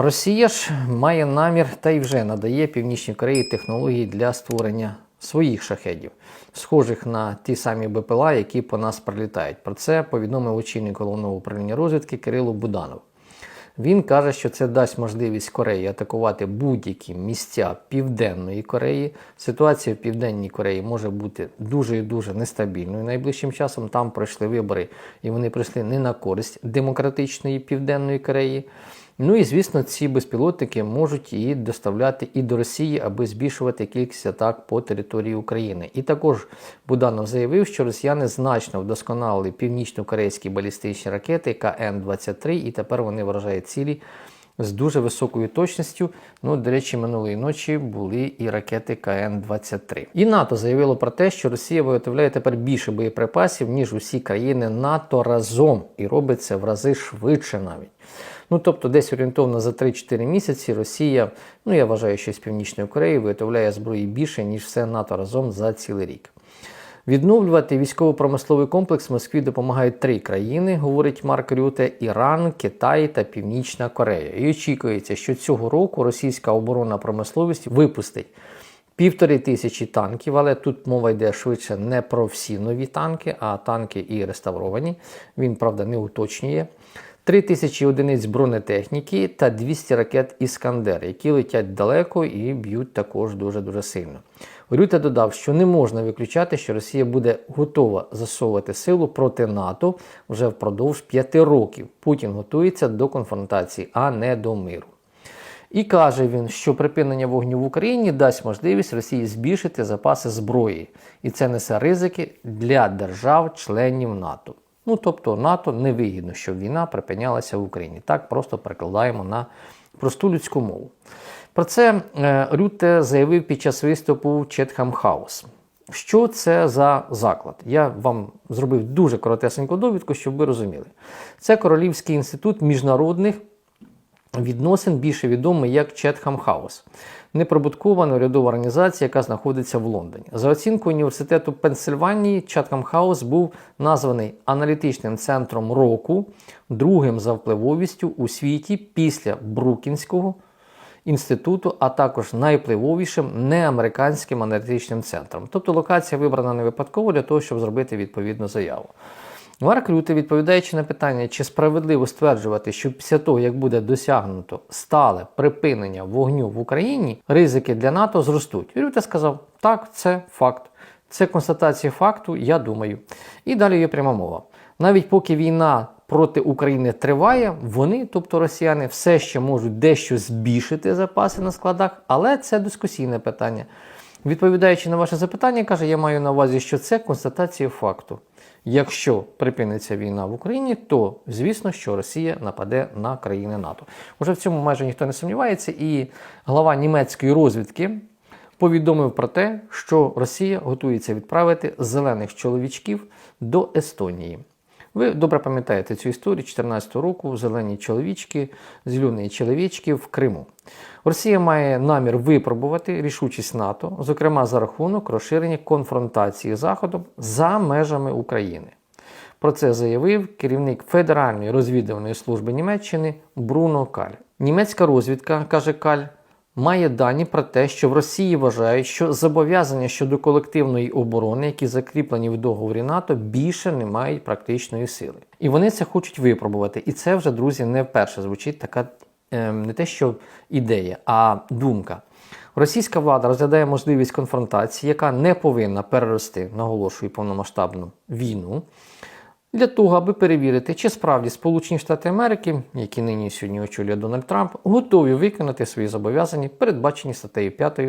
Росія ж має намір та й вже надає Північній Кореї технології для створення своїх шахедів, схожих на ті самі БПЛА, які по нас прилітають. Про це повідомив очільник головного управління розвідки Кирило Буданов. Він каже, що це дасть можливість Кореї атакувати будь-які місця Південної Кореї. Ситуація в Південній Кореї може бути дуже і дуже нестабільною. Найближчим часом там пройшли вибори, і вони прийшли не на користь демократичної Південної Кореї. Ну і звісно, ці безпілотники можуть її доставляти і до Росії, аби збільшувати кількість атак по території України. І також Буданов заявив, що росіяни значно вдосконалили північно-корейські балістичні ракети КН-23, і тепер вони вражають цілі з дуже високою точністю. Ну, до речі, минулої ночі були і ракети КН-23. І НАТО заявило про те, що Росія виготовляє тепер більше боєприпасів, ніж усі країни НАТО разом, і робить це в рази швидше навіть. Ну, тобто, десь орієнтовно за 3-4 місяці Росія, ну я вважаю, що з Північної Кореї виготовляє зброї більше, ніж все НАТО разом за цілий рік. Відновлювати військово-промисловий комплекс Москві допомагають три країни, говорить Марк Рюте: Іран, Китай та Північна Корея. І очікується, що цього року російська оборонна промисловість випустить півтори тисячі танків, але тут мова йде швидше не про всі нові танки, а танки і реставровані. Він, правда, не уточнює. 3 тисячі одиниць бронетехніки та 200 ракет Іскандер, які летять далеко і б'ють також дуже-дуже сильно. Рюте додав, що не можна виключати, що Росія буде готова засовувати силу проти НАТО вже впродовж п'яти років. Путін готується до конфронтації, а не до миру. І каже він, що припинення вогню в Україні дасть можливість Росії збільшити запаси зброї, і це несе ризики для держав-членів НАТО. Ну тобто НАТО не вигідно, щоб війна припинялася в Україні. Так просто перекладаємо на просту людську мову. Про це е, Рюте заявив під час виступу Четхам Хаус. Що це за заклад? Я вам зробив дуже коротесеньку довідку, щоб ви розуміли. Це Королівський інститут міжнародних відносин, більше відомий як Четхам Хаус. Неприбуткова неурядова організація, яка знаходиться в Лондоні. За оцінкою університету Пенсильванії, Четхам Хаус був названий аналітичним центром року, другим за впливовістю у світі після Брукінського інституту, а також найвпливовішим неамериканським аналітичним центром. Тобто локація вибрана не випадково для того, щоб зробити відповідну заяву. Марк Рюте, відповідаючи на питання, чи справедливо стверджувати, що після того, як буде досягнуто стале припинення вогню в Україні, ризики для НАТО зростуть. Рюте сказав, так, це факт. Це констатація факту, я думаю. І далі є пряма мова. Навіть поки війна проти України триває, вони, тобто росіяни, все ще можуть дещо збільшити запаси на складах, але це дискусійне питання. Відповідаючи на ваше запитання, каже, я маю на увазі, що це констатація факту. Якщо припиниться війна в Україні, то звісно, що Росія нападе на країни НАТО. Уже в цьому майже ніхто не сумнівається, і глава німецької розвідки повідомив про те, що Росія готується відправити зелених чоловічків до Естонії. Ви добре пам'ятаєте цю історію 2014 року зелені чоловічки, зелені чоловічки в Криму. Росія має намір випробувати рішучість НАТО, зокрема за рахунок розширення конфронтації з Заходом за межами України. Про це заявив керівник Федеральної розвідувальної служби Німеччини Бруно Каль. Німецька розвідка, каже Каль, має дані про те, що в Росії вважають, що зобов'язання щодо колективної оборони, які закріплені в договорі НАТО, більше не мають практичної сили. І вони це хочуть випробувати. І це вже, друзі, не вперше звучить така е, не те, що ідея, а думка. Російська влада розглядає можливість конфронтації, яка не повинна перерости, наголошую, повномасштабну війну. Для того, аби перевірити, чи справді Сполучені Штати Америки, які нині сьогодні очолює Дональд Трамп, готові виконати свої зобов'язання, передбачені статтею 5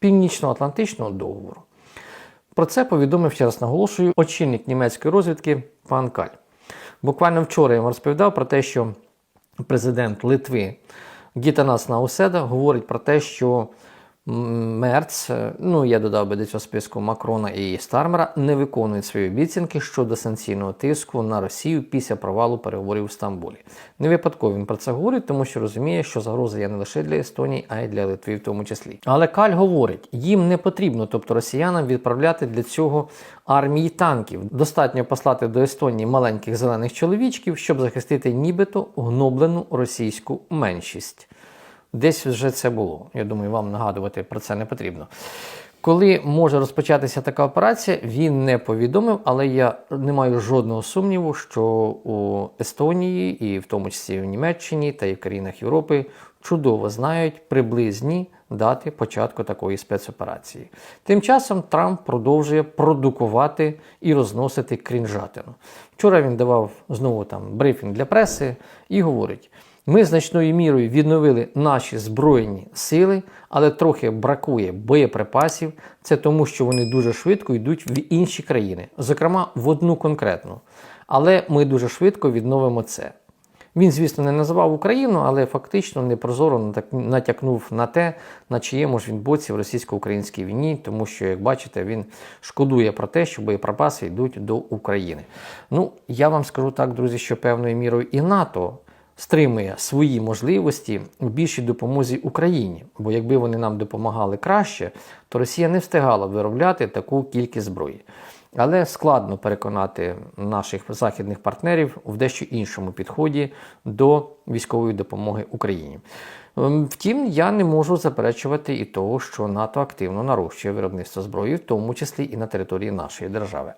Північно-Атлантичного договору. Про це повідомив ще раз наголошую очільник німецької розвідки пан Каль. Буквально вчора я вам розповідав про те, що президент Литви Гітанас Науседа говорить про те, що Мерц, ну я додав би до цього списку Макрона і Стармера, не виконують свої обіцянки щодо санкційного тиску на Росію після провалу переговорів у Стамбулі. Не випадково він про це говорить, тому що розуміє, що загроза є не лише для Естонії, а й для Литви в тому числі. Але Каль говорить, їм не потрібно, тобто росіянам, відправляти для цього армії танків. Достатньо послати до Естонії маленьких зелених чоловічків, щоб захистити нібито гноблену російську меншість. Десь вже це було. Я думаю, вам нагадувати про це не потрібно. Коли може розпочатися така операція, він не повідомив, але я не маю жодного сумніву, що у Естонії, і в тому числі в Німеччині та і в країнах Європи чудово знають приблизні дати початку такої спецоперації. Тим часом Трамп продовжує продукувати і розносити крінжатину. Вчора він давав знову там брифінг для преси і говорить. Ми значною мірою відновили наші збройні сили, але трохи бракує боєприпасів. Це тому, що вони дуже швидко йдуть в інші країни, зокрема в одну конкретну. Але ми дуже швидко відновимо це. Він, звісно, не називав Україну, але фактично непрозоро натякнув на те, на чиєму ж він боці в російсько-українській війні, тому що, як бачите, він шкодує про те, що боєприпаси йдуть до України. Ну, я вам скажу так, друзі, що певною мірою і НАТО стримує свої можливості в більшій допомозі Україні. Бо якби вони нам допомагали краще, то Росія не встигала виробляти таку кількість зброї. Але складно переконати наших західних партнерів в дещо іншому підході до військової допомоги Україні. Ем, Втім, я не можу заперечувати і того, що НАТО активно нарощує виробництво зброї, в тому числі і на території нашої держави.